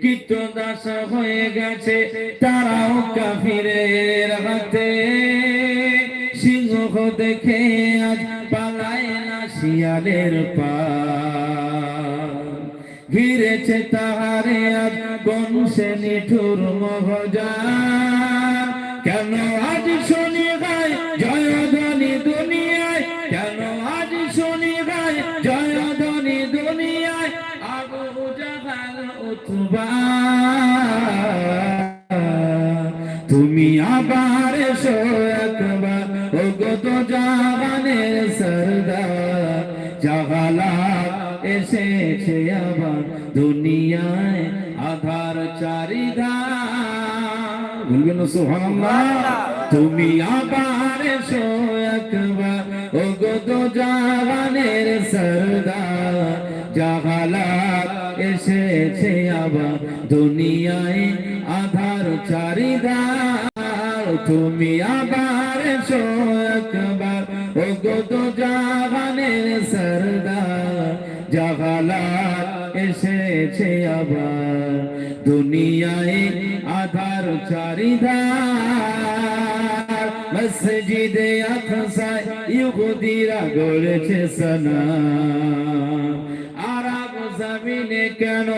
কীটদাস হয়ে গেছে তারাও কাফিরের হাতে। সিংহ দেখে আজ পালায় না শিয়ালের পা। ঘিরেছে তাহারে আজ বংশে নিঠুর মহজা। কেন আজ শুনি এসেছে আবার দুনিয়ায় আধার চারিদা বলবেন সুবহানাল্লাহ। তুমি আবার এসো একবার। ও গত জাহানের সরদার। জাহালাত এসেছে আবার দুনিয়ায় আধার চারিদার তুমি আবার এসো একবার। ও গত জাহানের সরদার। জাহালাত এসেছে আবার। দুনিয়ায় আধার চারিদার মসজিদে আকসায় ইহুদিরা গড়েছে সনা। আরব জমিনে কেন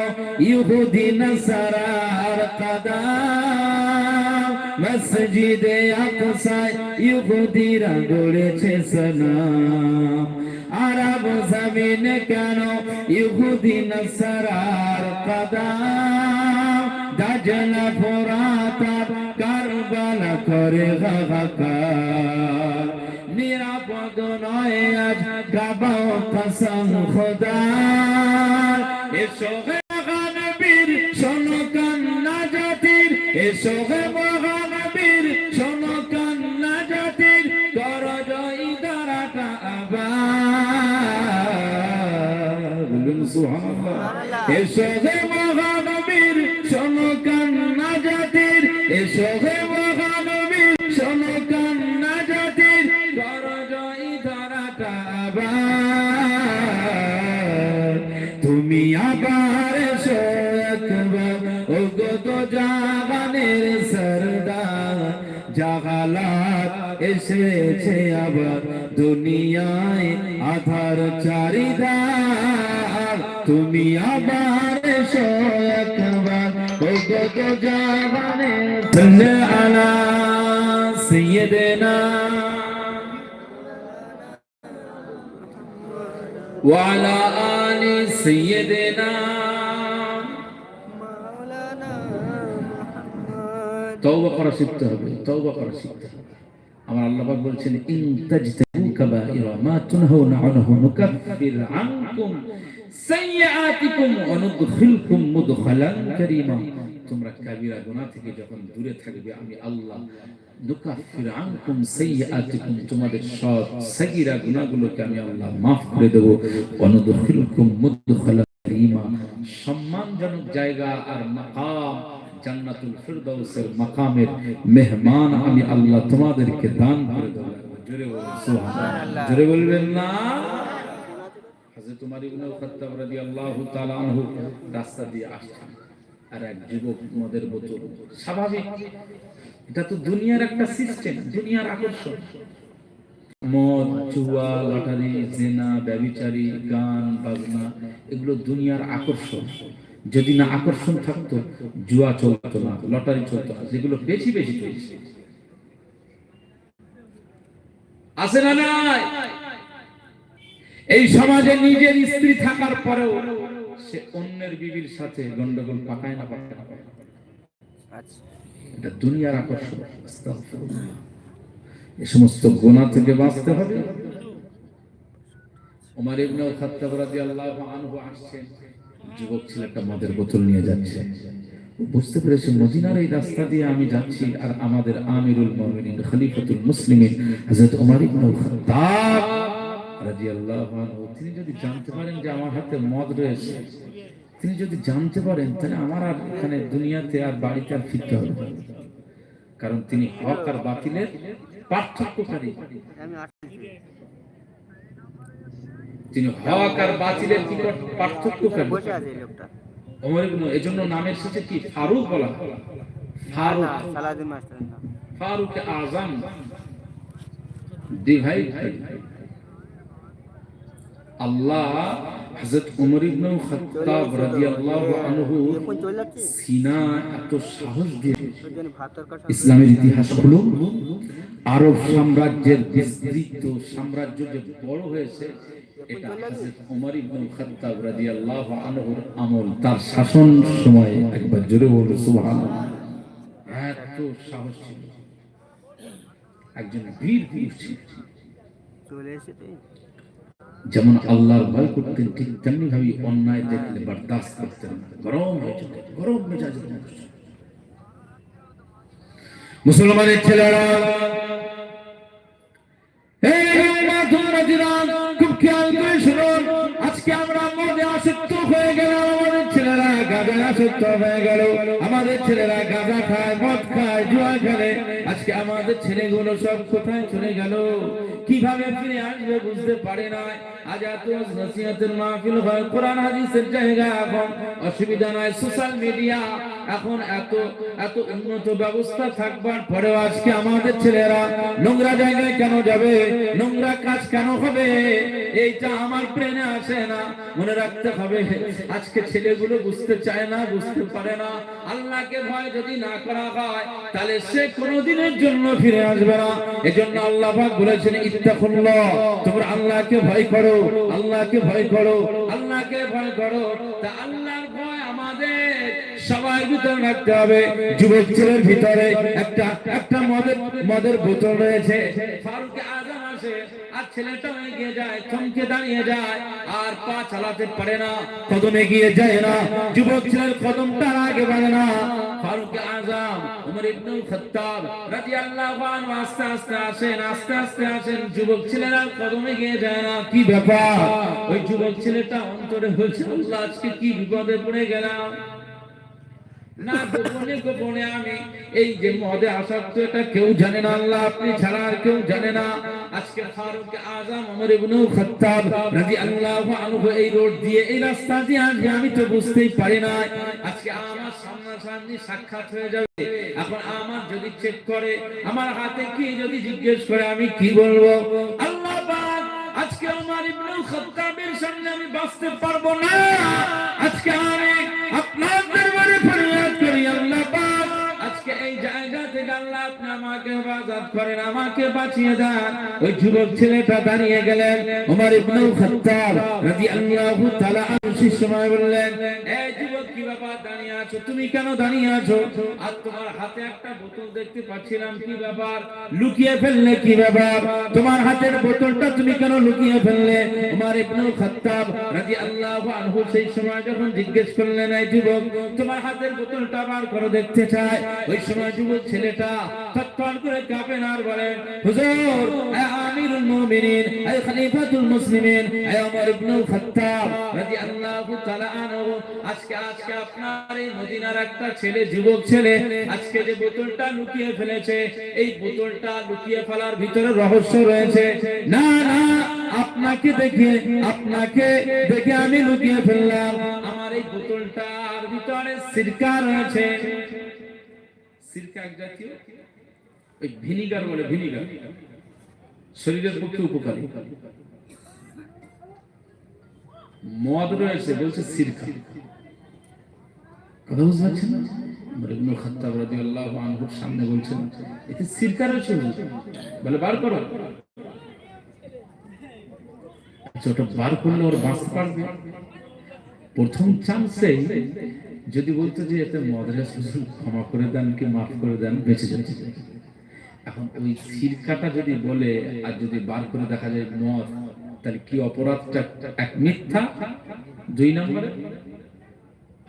ইহুদি নসারার কদম মসজিদে আকসায় ইহুদিরা গড়েছে সনাম আরব জমিনে কেন? ইহুদি, নসারার কদম। দাজলা ফোরাতার কারবালা করে হাহাকার। নিরাপদ নয় আজ, গাবাও কসম খোদার। এসো শোনো কান্না জাতির। এসো এসেছে আবার দুনিয়ায় আধার চারিদার তুমি আবার এসো একবার ও গত জাগানের সাল্লে আলা সাইয়্যিদিনা وعلى آل سيدنا তওবা করা শিখতে হবে আমার আল্লাহ বলছেন যখন দূরে থাকবে, আমি আল্লাহ নুকাফির তোমাদের গুনাহগুলোকে আমি আল্লাহ maaf করে দেব। ওয়া নুদখিলকুম মুদখালান কারীমা। সম্মানজনক জায়গা আর মাকাম জান্নাতুল ফিরদাউসের মাকামের মেহমান আমি আল্লাহ তোমাদেরকে দান করে দেব। জোরে সুবহানাল্লাহ। জোরে বলবেন না? হযরত ইবনে খাত্তাব রাদিয়াল্লাহু তাআলা আনহু রাস্তা দিয়ে আসছেন। আর এক যুবক মদের বোতল স্বাভাবিক। এটা তো দুনিয়ার একটা সিস্টেম দুনিয়ার আকর্ষণ। মদ, জুয়া, লটারি, জেনা ব্যভিচারী গান, বাজনা, এগুলো দুনিয়ার আকর্ষণ। যদি না আকর্ষণ থাকতো, জুয়া চলতো না, লটারি চলতো না, যেগুলো বেশি বেশি চলছে। আছে না নাই? এই সমাজে নিজের স্ত্রী থাকার পরেও সে অন্যের বিবির সাথে গন্ডগোল পাকায় না পাকায় না এটা দুনিয়ার আকর্ষণ। এ সমস্ত গোনা থেকে বাঁচতে হবে। ওমর ইবনে খাত্তাব রাদিয়াল্লাহু আনহু আসছেন। যুবক ছেলেটা মদের বোতল নিয়ে যাচ্ছে। বুঝতে পেরেছি মদিনার এই রাস্তা দিয়ে আমি যাচ্ছি আর আমাদের আমিরুল মুমিনিন, খলিফাতুল মুসলিমিন, হযরত ওমর ইবনে খাত্তাব রাদিয়াল্লাহু আনহু, তিনি যদি জানতে পারেন যে আমার হাতে মদ রয়েছে, তিনি যদি জানতে পারেন, তাহলে আমার আর এখানে দুনিয়াতে আর বাড়িতে আর ফিরতে হবে কারণ তিনি হক আর বাতিলের পার্থক্যকারী। তিনি হক আর বাতিলের কি এই লোকটা। ওমর ইবনে এজন্য নামের শেষে কি ফারুক বলা ফারুক। সালাদিন মাস্টারের নাম। ফারুক ডিভাইড আল্লাহ হযরত ওমর ইবনে খাত্তাব রাদিয়াল্লাহু আনহু সিনা এত সাহস দিয়ে ইসলামের ইতিহাস হলো আরব সাম্রাজ্যের বিস্তৃত সাম্রাজ্য যে বড় হয়েছে এটা ওমর ইবনে খাত্তাব রাদিয়াল্লাহু আনহুর আমল তার শাসন সময়ে একবার জোরে বলুন সুবহানাল্লাহ। এত সাহস ছিল। একজন বীর পুরুষ ছিল। চলে এসেছে। যেমন আল্লাহর ভয় করতেন ঠিক তেমনি ভাবে অন্যায় দেখলে বরদাস্ত করতেন। গরম হয়ে যেত গরম মুসলমানের ছেলেরা দিলাম, খুব খেয়াল করে শুনুন। আজকে আমরা মধ্যে আসক্ত হয়ে গেল আমাদের ছেলেরা গাঁজা আসক্ত হয়ে গেল। আমাদের ছেলেরা গাঁজা খায় মদ খায় জুয়া খেলে। আজকে আমাদের ছেলেগুলো সব কোথায় চলে গেল? কীভাবে ফিরে আসবে বুঝতে পারে না। মাহফিল হয়, কোরআন, হাদিসের জায়গা এখন। অসুবিধা সোশ্যাল মিডিয়া এখন এত এত উন্নত ব্যবস্থা থাকবার আজকে আমাদের ছেলেরা নোংরা জায়গায় কেন যাবে? নোংরা কাজ কেন হবে? এইটা আমার প্রেমে আসে না। মনে রাখতে হবে, আজকে ছেলেগুলো বুঝতে চায় না, বুঝতে পারে না। আল্লাহকে ভয় যদি না করা হয়, তাহলে সে কোনোদিনের জন্য ফিরে আসবে না। এজন্য আল্লাহ পাক বলেছেন, ইত্তাকুল্লাহ, তোমরা আল্লাহকে ভয় করো, আল্লাহকে ভয় করো, আল্লাহকে ভয় করো। তা আল্লাহর ভয় আমাদের সবাই ভিতরে রাখতে হবে। যুবক ছেলের ভিতরে একটা একটা মদের মদের বোতল রয়েছে। ফারুক আজম আসে, আর ছেলেটা এগিয়ে যায় থমকে দাঁড়িয়ে যায়, আর পা চালাতে পারে না, কদম এগিয়ে যায় না। যুবক ছেলের কদমটা আগে বাড়ে না। ফারুক আজম, উমর ইবনুল খাত্তাব রাদিয়াল্লাহু আনহু আস্তে আস্তে আসেন, আস্তে আস্তে আসেন। যুবক ছেলেরা কদমে গিয়ে যায় না। কি ব্যাপার? ওই যুবক ছেলেটা অন্তরে হয়েছে, আল্লাহ আজকে কি বিপদে পড়ে গেলাম? না গোপনে গোপনে আমি এই যে মদে এটা কেউ জানে না, আল্লাহ আপনি ছাড়া আর কেউ জানে না। আজকে ফারুক আজম ইবনে খাত্তাব আনহু এই রোড দিয়ে, এই রাস্তা দিয়ে আসবে আমি তো বুঝতেই পারি না আজকে আমার সামনাসামনি সাক্ষাৎ হয়ে যাবে। এখন আমার যদি চেক করে, আমার হাতে কি যদি জিজ্ঞেস করে, আমি কি বলব? আল্লাহ আজকে আমার ইবনুল খাত্তাবের সামনে আমি বাঁচতে পারব না। আজকে আমি আল্লাহ তোমার লুকিয়ে ফেললে কি ব্যাপার? তোমার হাতের বোতলটা তুমি কেন লুকিয়ে ফেললে? ওমর ইবনুল খাত্তাব রাদিয়াল্লাহু আনহু সেই সময় যখন জিজ্ঞেস করলেন, এই যুবক, তোমার হাতের বোতলটা বার করো দেখতে চায় ওই সময় যুবক ছেলেটা এই মদিনার লুকিয়ে ফেলার ভিতরে রহস্য রয়েছে। না না, আপনাকে দেখে আপনাকে দেখে আমি লুকিয়ে ফেললাম। আমার এই বোতলটার ভিতরে সিরকা রয়েছে। ভিনিগার বলে ভিনিগার শরীরের পক্ষে উপকারী। মদ রয়েছে বলছে সিরকা। কথা বুঝতে না সামনে বলছেন এতে সিরকা রয়েছে বলে বার করো। আচ্ছা, ওটা বার করলে ওর বাঁচতে পারবে। প্রথম চান্সে যদি বলতো যে এতে মদের শুধু ক্ষমা করে দেন কি মাফ করে দেন, বেঁচে যেতে। এখন ওই সিরকাটা যদি বলে, আর যদি বার করে দেখা যায় মদ, তাহলে কি অপরাধটা এক মিথ্যা? দুই নম্বরে,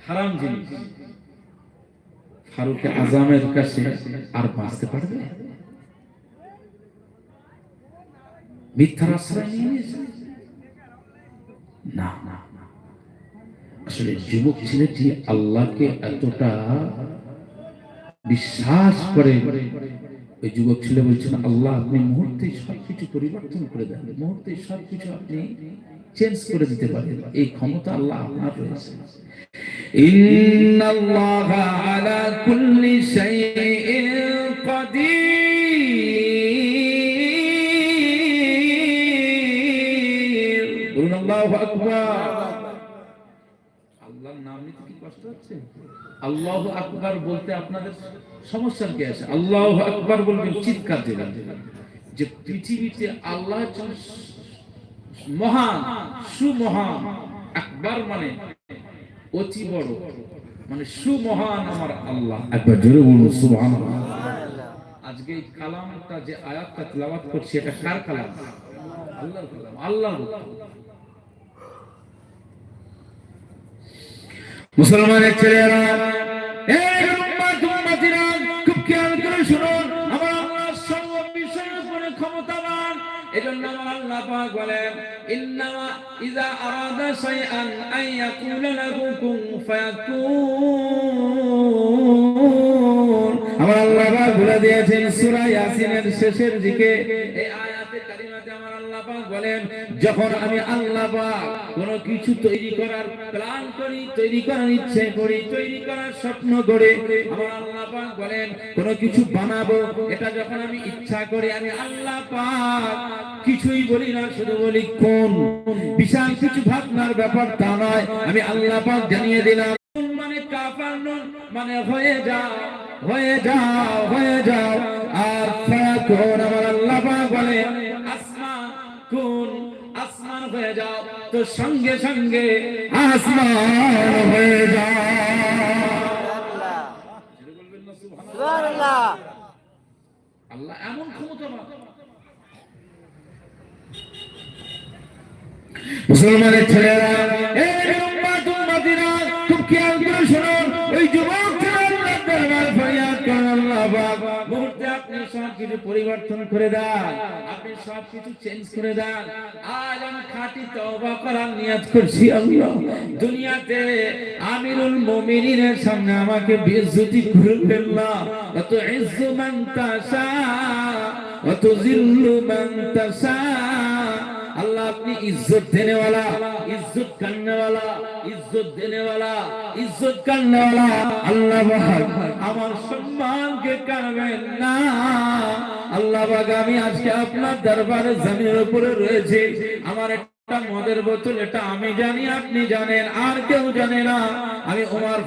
হারাম জিনিস। ফারুক আজমের কাছে আর বাঁচতে পারবে? মিথ্যার আশ্রয় না না। আসলে যুবক ছেলেটি আল্লাহকে এতটা বিশ্বাস করে, ওই যুবক ছেলে বলছেন, আল্লাহ, আপনি মুহূর্তে সবকিছু পরিবর্তন করে দেন। মুহূর্তে সবকিছু আপনি চেঞ্জ করে দিতে পারেন। এই ক্ষমতা আল্লাহ আপনার রয়েছে। ইন্নাল্লাহা আলা কুল্লি শাইইন আল্লাহু আকবার বলতে আপনাদের সমস্যার কি আছে? আল্লাহ আকবার বলবেন চিৎকার দিবেন। যে পৃথিবীতে আল্লাহ মহান সুমহান। আকবার মানে অতি বড় মানে সুমহান আমার আল্লাহ। একবার জোরে বলুন সুবহানাল্লাহ। আজকে এই কালামটা যে আয়াতটা তেলাওয়াত করছি এটা কার কালাম? আল্লাহর কালাম। আল্লাহর মুসলমানের ছেলেরা খুব খেয়াল করে শুনুন, আমার আল্লাহ সর্ব বিষয়ের উপরে ক্ষমতাবান। এজন্য আমার আল্লাহ পাক বলেন, ইন্নামা ইযা আরাদা শাইআন আন ইয়াকুলা লাহু কুন ফায়াকুন। আমার আল্লাহ পাক বলে দিয়েছেন সূরা ইয়াসিনের শেষের দিকে এই আয়াতে কারিমাতে আমার আল্লাহ পাক বলেন, যখন আমি আল্লাহ পাক কোনো কিছু তৈরি করার প্ল্যান করি, তৈরি করার ইচ্ছে করি, তৈরি করার স্বপ্ন করে আমার আল্লাহ পাক বলেন, কোনো কিছু বানাবো, এটা যখন আমি ইচ্ছা করি, আমি আল্লাহ পাক কিছুই বলি না, শুধু বলি কোন? বিশাল কিছু ভাবনার ব্যাপার তা নয়, আমি আল্লাহ পাক জানিয়ে দিলাম। মানে হয়ে যাও হয়ে যাও হয়ে যাও। আর ফায়াকুন আমার আল্লাহ বলে আসমান কুন আসমান হয়ে যাও তো সঙ্গে সঙ্গে আসমান হয়ে যাও। আল্লাহ এমন ক্ষমতাবান মুসলমানের ছেলেরা কিছু পরিবর্তন করে দেন, আপনি সব কিছু চেঞ্জ করে দেন। আজ আমি খাঁটি তওবা করার নিয়াজ করছি আল্লাহ। দুনিয়াতে আমিরুল মুমিনিনের সামনে আমাকে বেজ্জতি করবেন না। অত ইজ্জু মান তাশা অত জিল্লু মান তাশা। আল্লাহ আপনি ইজ্জত দেনেওয়ালা, ইজ্জত কান্নাওয়ালা, ইজ্জত দেনেওয়ালা, ইজ্জত কান্নাওয়ালা। আল্লাহ আমার সম্মানকে কানবেন না। আল্লাহ বাগ আমি আজকে আপনার দরবারে জমির উপরে রয়েছে। আমার একটা মদের বোতল, এটা আমি জানি, আপনি জানেন, আর কেউ জানে না। আমি ওমার